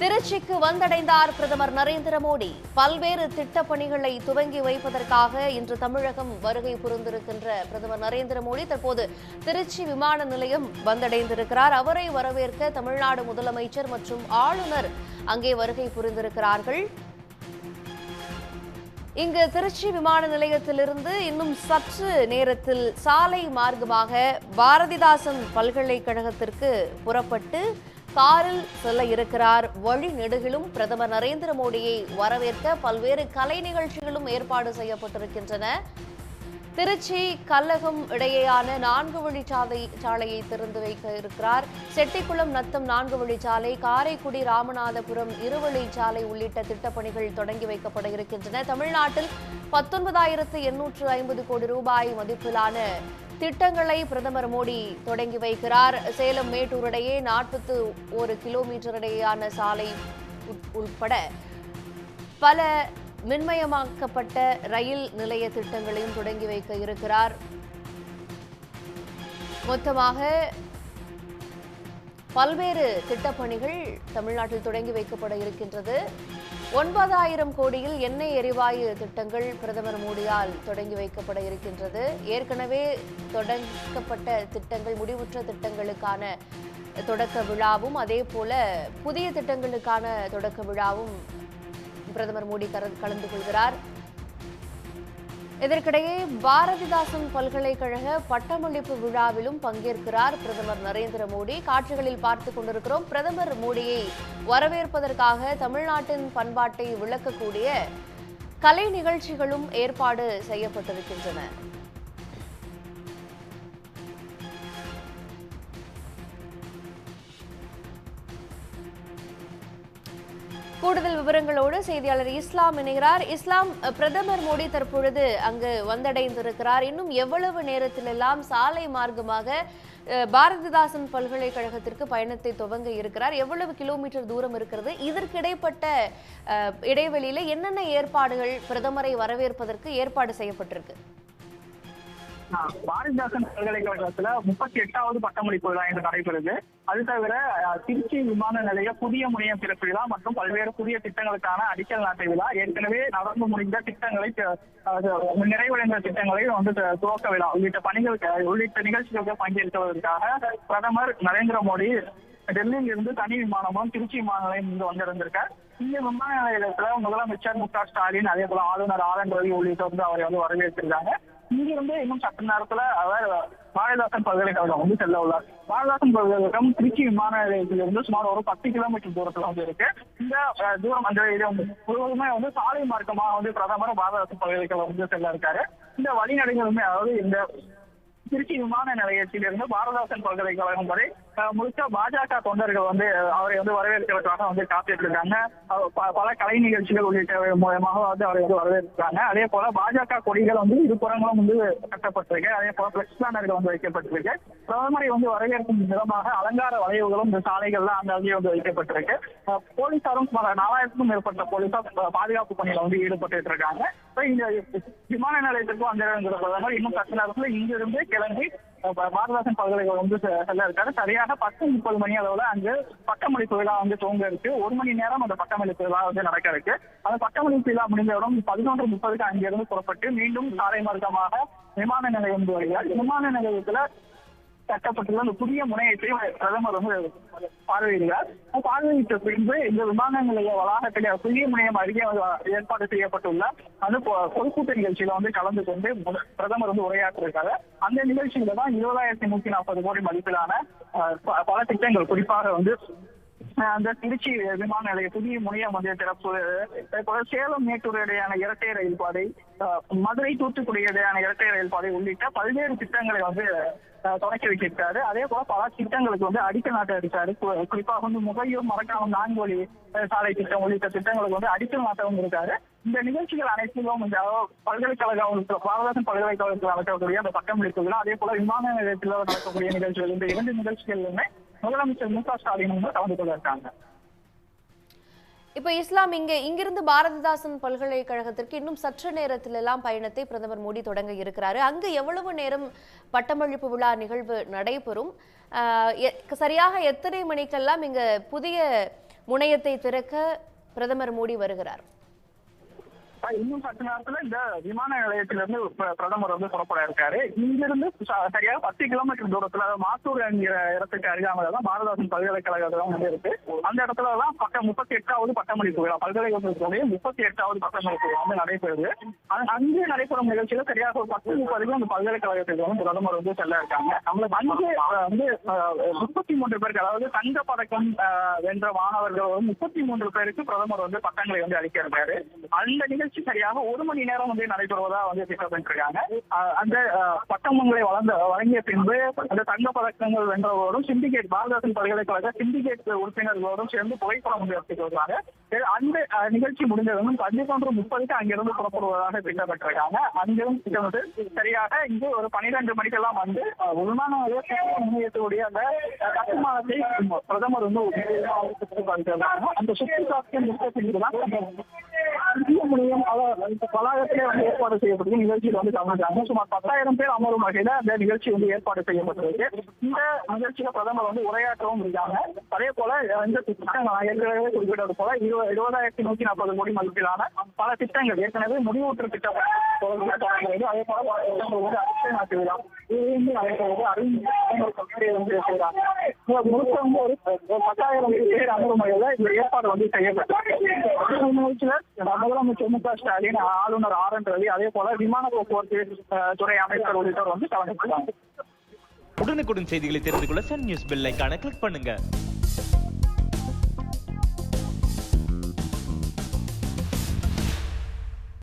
திருச்சிக்கு வந்தடைந்தார் பிரதமர் நரேந்திர மோடி. பல்வேறு திட்டப்பணிகளை துவங்கி வைப்பதற்காக இன்று தமிழகம் வருகை புரிந்திருக்கின்ற பிரதமர் நரேந்திர மோடி தற்போது திருச்சி விமான நிலையம் வந்தடைந்திருக்கிறார். அவரை வரவேற்க தமிழ்நாடு முதலமைச்சர் மற்றும் ஆளுநர் அங்கே வருகை புரிந்திருக்கிறார்கள். இங்கு திருச்சி விமான நிலையத்திலிருந்து இன்னும் சற்று நேரத்தில் சாலை மார்க்கமாக பாரதிதாசன் பல்கலைக்கழகத்திற்கு புறப்பட்டு காரில் செல்ல இருக்கிறார். வழி நெடுகிலும் பிரதமர் நரேந்திர மோடியை வரவேற்க பல்வேறு கலை நிகழ்ச்சிகளும் ஏற்பாடு செய்யப்பட்டிருக்கின்றன. திருச்சி கல்லகம் இடையேயான நான்கு வழிச்சாலை சாலையை திறந்து வைக்க இருக்கிறார். செட்டிக்குளம் நத்தம் நான்கு வழிச்சாலை காரைக்குடி ராமநாதபுரம் இருவழிச்சாலை உள்ளிட்ட திட்டப்பணிகள் தொடங்கி வைக்கப்பட இருக்கின்றன. தமிழ்நாட்டில் பத்தொன்பதாயிரத்து எண்ணூற்று ஐம்பது கோடி ரூபாய் மதிப்பிலான திட்டங்களை பிரதமர் மோடி தொடங்கி வைக்கிறார். சேலம் மேட்டூர் இடையே நாற்பத்து ஒரு கிலோமீட்டர் இடையேயான சாலை உட்- உட்பட பல மின்மயமாக்கப்பட்ட ரயில் நிலைய திட்டங்களையும் தொடங்கி வைக்க இருக்கிறார். மொத்தமாக பல்வேறு திட்டப்பணிகள் தமிழ்நாட்டில் தொடங்கி வைக்கப்பட இருக்கின்றது. ஒன்பதாயிரம் கோடியில் எண்ணெய் எரிவாயு திட்டங்கள் பிரதமர் மோடியால் தொடங்கி வைக்கப்பட இருக்கின்றது. ஏற்கனவே தொடங்கப்பட்ட திட்டங்கள் முடிவுற்ற திட்டங்களுக்கான தொடக்க விழாவும் அதே போல புதிய திட்டங்களுக்கான தொடக்க விழாவும் பிரதமர் மோடி கலந்து கொள்கிறார். இதற்கிடையே பாரதிதாசன் பல்கலைக்கழக பட்டமளிப்பு விழாவிலும் பங்கேற்கிறார் பிரதமர் நரேந்திர மோடி. காட்சிகளில் பார்த்து கொண்டிருக்கிறோம். பிரதமர் மோடியை வரவேற்பதற்காக தமிழ்நாட்டின் பண்பாட்டை விளக்கக்கூடிய கலை நிகழ்ச்சிகளும் ஏற்பாடு செய்யப்பட்டிருக்கின்றன. கூடுதல் விவரங்களோடு செய்தியாளர் இஸ்லாம் இணைகிறார். இஸ்லாம் பிரதமர் மோடி தற்பொழுது அங்கு வந்தடைந்திருக்கிறார். இன்னும் எவ்வளவு நேரத்திலெல்லாம் சாலை மார்க்கமாக பாரதிதாசன் பல்கலைக்கழகத்திற்கு பயணத்தை துவங்க இருக்கிறார்? எவ்வளவு கிலோமீட்டர் தூரம் இருக்கிறது? இதற்கு இடைப்பட்ட இடைவெளியில என்னென்ன ஏற்பாடுகள் பிரதமரை வரவேற்பதற்கு ஏற்பாடு செய்யப்பட்டிருக்கு? பாரதிதாசன் பல்கலைக்கழகத்துல முப்பத்தி எட்டாவது பட்டமளிப்பு விழா இன்று நடைபெறுது. அது தவிர திருச்சி விமான நிலைய புதிய முனையம் திறப்பு விழா மற்றும் பல்வேறு புதிய திட்டங்களுக்கான அடிக்கல் நாட்டு விழா ஏற்கனவே நடந்து முடிந்த திட்டங்களை அது நிறைவடைந்த திட்டங்களை வந்து துவக்க விழா. உள்ளிட்ட பணிகளுக்கு உள்ளிட்ட நிகழ்ச்சிகளுக்கு பங்கேற்பதற்காக பிரதமர் நரேந்திர மோடி டெல்லியில் இருந்து தனி விமானமும் திருச்சி விமான நிலையம் இங்கு வந்திருந்திருக்கார். இந்த விமான நிலையத்துல முதலமைச்சர் மு க ஸ்டாலின் அதே போல ஆளுநர் ஆர் என் ரவி உள்ளிட்டோர் வந்து அவரை வந்து வரவேற்றிருக்காங்க. இங்கிருந்து இன்னும் சற்று நேரத்துல அவர் பாரதிதாசன் பல்கலைக்கழகம் வந்து செல்ல உள்ளார். பாரதிதாசன் பல்கலைக்கழகம் திருச்சி விமான நிலையத்திலிருந்து சுமார் ஒரு பத்து கிலோமீட்டர் தூரத்துல வந்து இருக்கு. இந்த தூரம் அந்த இது முழுவதுமே வந்து சாலை மார்க்கமா வந்து பிரதமர் பாரதிதாசன் பல்கலைக்கழகம் வந்து செல்ல இருக்காரு. இந்த வழிநடைகளுமே அதாவது இந்த திருச்சி விமான நிலையத்திலிருந்து பாரதாசன் பல்கலைக்கழகம் வரை முழுக்க பாஜக தொண்டர்கள் வந்து அவரை வந்து வரவேற்கிறதுக்காக வந்து காத்துட்டு இருக்காங்க பல கலை நிகழ்ச்சிகள் உள்ளிட்ட மூலமாக வந்து அவரை வந்து வரவேற்கிறாங்க. அதே போல பாஜக கொடிகள் வந்து இருபுறங்களும் வந்து கட்டப்பட்டிருக்கு. அதே போல பிளக்ஸ் பேனர்கள் வந்து வைக்கப்பட்டிருக்கு. பிரதமரை வந்து வரவேற்கும் விதமாக அலங்கார வளைவுகளும் இந்த சாலைகள்ல அங்கங்கே வந்து வைக்கப்பட்டிருக்கு. போலீசாரும் சுமார் நாலாயிரத்துக்கும் மேற்பட்ட போலீசார் பாதுகாப்பு பணியில வந்து ஈடுபட்டு இருக்காங்க. இந்த விமான நிலையத்திற்கும் அந்த பிரதமர் இன்னும் சற்று நேரத்தில் இங்கிருந்து கிளம்பி பாரதாசன் பா- பல்கலைக்கழகம் வந்து செல்ல இருக்காரு சரியாக பத்து முப்பது மணி அளவுல அங்கு பட்டமளிப்பு விழா வந்து துவங்க இருக்கு ஒரு மணி நேரம் அந்த பட்டமளிப்பு விழா வந்து நடக்க இருக்கு அந்த பட்டமளிப்பு விழா முடிந்தவுடன் பதினொன்று முப்பதுக்கு அங்கிருந்து புறப்பட்டு மீண்டும் சாலை மார்க்கமாக விமான நிலையம் வருகிறார் விமான நிலையத்துல கட்டப்பட்டுள்ள அந்த புதிய முனையத்தை பிரதமர் வந்து பார்வையிடுகிறார். பார்வையிட்ட பின்பு இந்த விமான நிலைய வளாகத்திலே புதிய முனையம் அருகே ஏற்பாடு செய்யப்பட்டுள்ள அந்த பொதுக்கூட்ட நிகழ்ச்சியில வந்து கலந்து கொண்டு பிரதமர் வந்து உரையாற்றிருக்காரு அந்த நிகழ்ச்சியில தான் இருபதாயிரத்தி நூத்தி நாற்பது கோடி மதிப்பிலான ப- பல திட்டங்கள். குறிப்பாக வந்து அஹ் அந்த திருச்சி விமான நிலைய புதிய முனையம் வந்து திறப்பு சேலம் மேட்டூர் இடையான இரட்டை ரயில் பாதை மதுரை தூத்துக்குடி இடையான இரட்டை ரயில் பாதை உள்ளிட்ட பல்வேறு திட்டங்களை வந்து தொடக்கி வைத்திருக்காரு அதே போல பல திட்டங்களுக்கு வந்து அடிக்கல் நாட்ட இருக்காரு குறிப்பாக வந்து முகையூர் மரக்காணம் நான்கோழி சாலை திட்டம் உள்ளிட்ட திட்டங்களுக்கு வந்து அடிக்கல் நாட்டவும் இருக்காரு. இந்த நிகழ்ச்சிகள் அனைத்திலும் இந்த பல்கலைக்கழகம் பாரதாசன் பல்கலைக்கழகத்தில் நடக்கக்கூடிய அந்த பட்டம் விழிப்புகள் அதே போல விமான நிலையத்தில் நடக்கக்கூடிய நிகழ்ச்சிகள் இந்த இரண்டு நிகழ்ச்சிகளிலுமே முதலமைச்சர் மு க ஸ்டாலின் வந்து கலந்து கொள்ள இருக்காங்க. இப்ப இஸ்லாம் இங்க இங்கிருந்து பாரதிதாசன் பல்கலைக்கழகத்திற்கு இன்னும் சற்று நேரத்தில் எல்லாம் பயணத்தை பிரதமர் மோடி தொடங்க இருக்கிறாரு. அங்கு எவ்வளவு நேரம் பட்டமளிப்பு விழா நிகழ்வு நடைபெறும்? எ- சரியாக எத்தனை மணிக்கெல்லாம் இங்க புதிய முனையத்தை திறக்க பிரதமர் மோடி வருகிறார்? இன்னும் சற்று நேரத்துல இந்த விமான நிலையத்திலிருந்து இருந்து பிரதமர் வந்து புறப்பட இருக்காரு. இங்கிருந்து ச- சரியாக பத்து கிலோமீட்டர் தூரத்துல மாத்தூர் என்கிற இடத்துக்கு அருகாமையில தான் பாரதாசன் பல்கலைக்கழகம் வந்து இருக்கு. அந்த இடத்துல தான் பக்கம் முப்பத்தி எட்டாவது பட்டமளிப்பு விழா பல்கலைக்கழகத்துடைய முப்பத்தி எட்டாவது பட்டமளிப்பு விழா வந்து நடைபெறுது. அங்க- அங்கே நடைபெறும் நிகழ்ச்சியில சரியாக ஒரு பத்து முப்பதுக்கு அந்த பல்கலைக்கழகத்துக்கு வந்து பிரதமர் வந்து செல்ல இருக்காங்க. நம்மளுக்கு அங்கே வந்து முப்பத்தி மூன்று பேருக்கு அதாவது தங்க பதக்கம் அஹ், வென்ற மாணவர்கள் முப்பத்தி மூன்று பேருக்கு பிரதமர் வந்து பட்டங்களை வந்து அளிக்க இருக்காரு. அந்த நிகழ்ச்சி நிகழ்ச்சி சரியாக ஒரு மணி நேரம் வந்து நடைபெறுவதா வந்து திட்டமிட்டிருக்காங்க அந்த பட்டமங்களை வளர்ந்த வழங்கிய பின்பு அந்த தங்க பதக்கங்கள் வென்றவரோடும் சிண்டிகேட் பாரதாசன் பல்கலைக்கழக சிண்டிகேட் உறுப்பினர்களோடும் சேர்ந்து புகைப்படம் வந்து எடுத்துட்டு வருவாங்க. அந்த நிகழ்ச்சி முடிந்ததும் பதினொன்று முப்பதுக்கு அங்கிருந்து புறப்படுவதாக திட்டமிட்டிருக்காங்க. அங்கிருந்து திட்டமிட்டு சரியாக இங்கு ஒரு பனிரெண்டு மணிக்கெல்லாம் வந்து அஹ், விமான நிலையத்துடைய அந்த கட்டுமானத்தை பிரதமர் வந்து அந்த சுற்றுலாத்தின் பார்க்க முடித்த இந்திய முனையம் அதாவது வளாகத்திலே வந்து ஏற்பாடு செய்யப்பட்டு நிகழ்ச்சியில் வந்து கலந்துட்டாங்க சுமார் பத்தாயிரம் பேர் அமரும் வகையில அந்த நிகழ்ச்சி வந்து ஏற்பாடு செய்யப்பட்டிருக்கு. இந்த நிகழ்ச்சியில பிரதமர் வந்து உரையாற்றவும் இருக்காங்க. அதே போல இந்த திட்டங்கள் நான் ஏற்கனவே குறிப்பிட்டது போல இருபது இருபதாயிரத்தி நூத்தி நாற்பது கோடி மதிப்பிலான பல திட்டங்கள். ஏற்கனவே முடிவூற்று திட்டம் தொடங்குகிறது அதே போல பல திட்டங்கள் வந்து அடிக்கல் நாட்டு விழா வந்து வந்து செய்யறாங்க முழுக்க வந்து ஒரு பத்தாயிரம் பேர் அமரும் இந்த ஏற்பாடு வந்து செய்யப்பட்டிருக்கு முதலமைச்சர் மு க ஸ்டாலின் ஆளுநர் ஆர் என் ரவி அதே போல விமான போக்குவரத்து துறை அமைச்சர் உள்ளிட்டோர் வந்து கலந்து கொண்டாங்க. உடனுக்குடன் செய்திகளை தெரிந்து கொள்ள சன் நியூஸ் பெல் கிளிக் பண்ணுங்க.